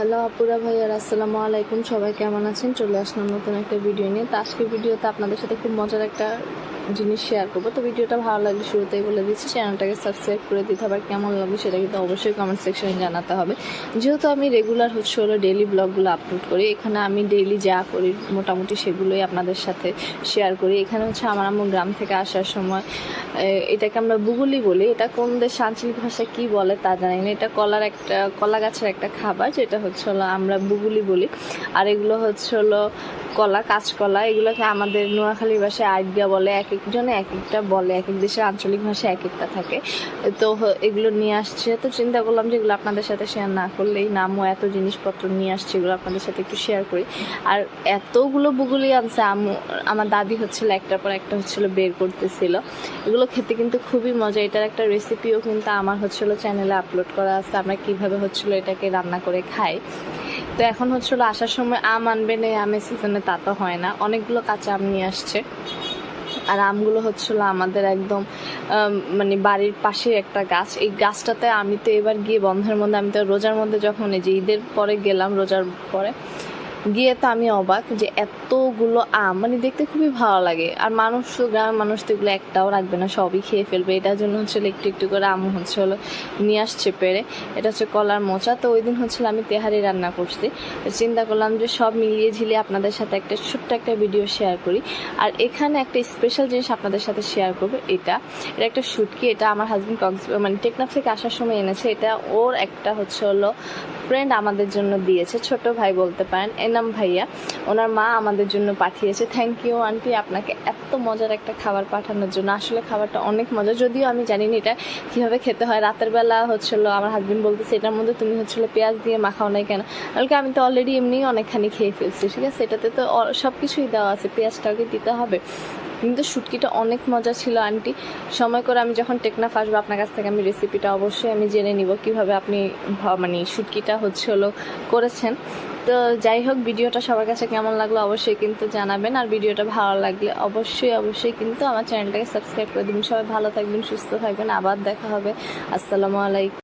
Hello আপুরা ভাইয়ার, আসসালামু আলাইকুম। সবাই কেমন আছেন? চলে আসলাম নতুন একটা ভিডিও নিয়ে। তো আজকের ভিডিওতে আপনাদের সাথে খুব মজার একটা জিনিস শেয়ার করব। তো ভিডিওটা ভালো লাগলে শুরুতেই বলে দিচ্ছি চ্যানেলটাকে সাবস্ক্রাইব করে দিতে হবে। কেমন লাগবে সেটা কিন্তু অবশ্যই কমেন্ট সেকশনে জানাতে হবে। যেহেতু আমি রেগুলার হচ্ছে হলো ডেইলি ব্লগগুলো আপলোড করি, এখানে আমি ডেইলি যা করি মোটামুটি সেগুলোই আপনাদের সাথে শেয়ার করি। এখানে হচ্ছে আমার আমার গ্রাম থেকে আসার সময় এটাকে আমরা বুগুলি বলি। এটা কোন দেশ আঞ্চলিক ভাষায় কি বলে তা জানি না। এটা কলার একটা, কলা গাছের একটা খাবার, যেটা হচ্ছে হলো আমরা বুগুলি বলি। আর এগুলো হচ্ছে হলো কলা, কাঁচকলা এগুলোকে আমাদের নোয়াখালী ভাষায় আইডিয়া বলে, এক একজনে এক একটা বলে, এক এক দেশের আঞ্চলিক ভাষায় এক একটা থাকে। তো এগুলো নিয়ে আসছে। তো চিন্তা করলাম যে এগুলো আপনাদের সাথে শেয়ার না করলেই নামও এত জিনিসপত্র নিয়ে আসছে, এগুলো আপনাদের সাথে একটু শেয়ার করি। আর এতগুলো বুগুলি আনছে, আম্মু, আমার দাদি হচ্ছিল একটার পর একটা হচ্ছিল বের করতেছিল। এগুলো খেতে কিন্তু খুবই মজা, এটার একটা রেসিপিও কিন্তু আমার হচ্ছিল চ্যানেলে আপলোড করা আছে। আমরা কীভাবে হচ্ছিল এটাকে রান্না করে খাই। তো এখন হচ্ছিল আসার সময় আম আনবে না আমের সিজনে তা তো হয় না। অনেকগুলো কাঁচা আম নিয়ে আসছে। আর আমগুলো হচ্ছিল আমাদের একদম মানে বাড়ির পাশে একটা গাছ। এই গাছটাতে আমি তো এবার গিয়ে বন্ধের মধ্যে, আমি তো রোজার মধ্যে যখন এই যে ঈদের পরে গেলাম, রোজার পরে গিয়ে তো আমি অবাক যে এতগুলো আম মানে দেখতে খুবই ভালো লাগে। আর মানুষ তো গ্রামের মানুষ তো এগুলো একটাও রাখবে না, সবই খেয়ে ফেলবে। এটার জন্য হচ্ছে একটু একটু করে আম হচ্ছে হলো নিয়ে আসছে পেরে এটা হচ্ছে কলার মোচা। তো ওই দিন হচ্ছিল আমি তেহারি রান্না করছি। চিন্তা করলাম যে সব মিলিয়ে ঝিলিয়ে আপনাদের সাথে একটা ছোট্ট একটা ভিডিও শেয়ার করি। আর এখানে একটা স্পেশাল জিনিস আপনাদের সাথে শেয়ার করব, এটা। এটা একটা শুটকি, এটা আমার হাজব্যান্ড কক্স মানে টেকনাফ থেকে আসার সময় এনেছে। এটা ওর একটা হচ্ছে হলো ফ্রেন্ড আমাদের জন্য দিয়েছে। ছোট ভাই বলতে পারেন। এনাম ভাইয়া। ওনার মা আমাদের জন্য পাঠিয়েছে। Thank you aunty. আপনাকে এত মজার একটা খাবার পাঠানোর জন্য। আসলে খাবারটা অনেক মজা যদিও আমি জানি না এটা কীভাবে খেতে হয়। রাতের বেলা হচ্ছিল, আমার হাজবেন্ড বলতেছে, এটার মধ্যে তুমি হচ্ছিল পেঁয়াজ দিয়ে মাখাও নাই কেন? বলকে আমি তো অলরেডি এমনি অনেকখানি খেয়ে ফেলছি, ঠিক আছে? এটাতে তো সব কিছুই দেওয়া আছে। পেঁয়াজটাকে দিতে হবে। কিন্তু শুটকিটা অনেক মজা ছিল, আন্টি। সময় করে আমি যখন টেকনাফ আসব, আপনার কাছ থেকে আমি রেসিপিটা অবশ্যই আমি জেনে নিব কীভাবে আপনি মানে শুটকিটা হচ্ছে হলো করেছেন। তো যাই হোক, ভিডিওটা সবার কাছে কেমন লাগল অবশ্যই কিন্তু জানাবেন। আর ভিডিওটা ভালো লাগলে অবশ্যই অবশ্যই কিন্তু আমার চ্যানেলটাকে সাবস্ক্রাইব করে দিন সবাই ভালো থাকবেন, সুস্থ থাকবেন। আবার দেখা হবে। আসসালামু আলাইকুম।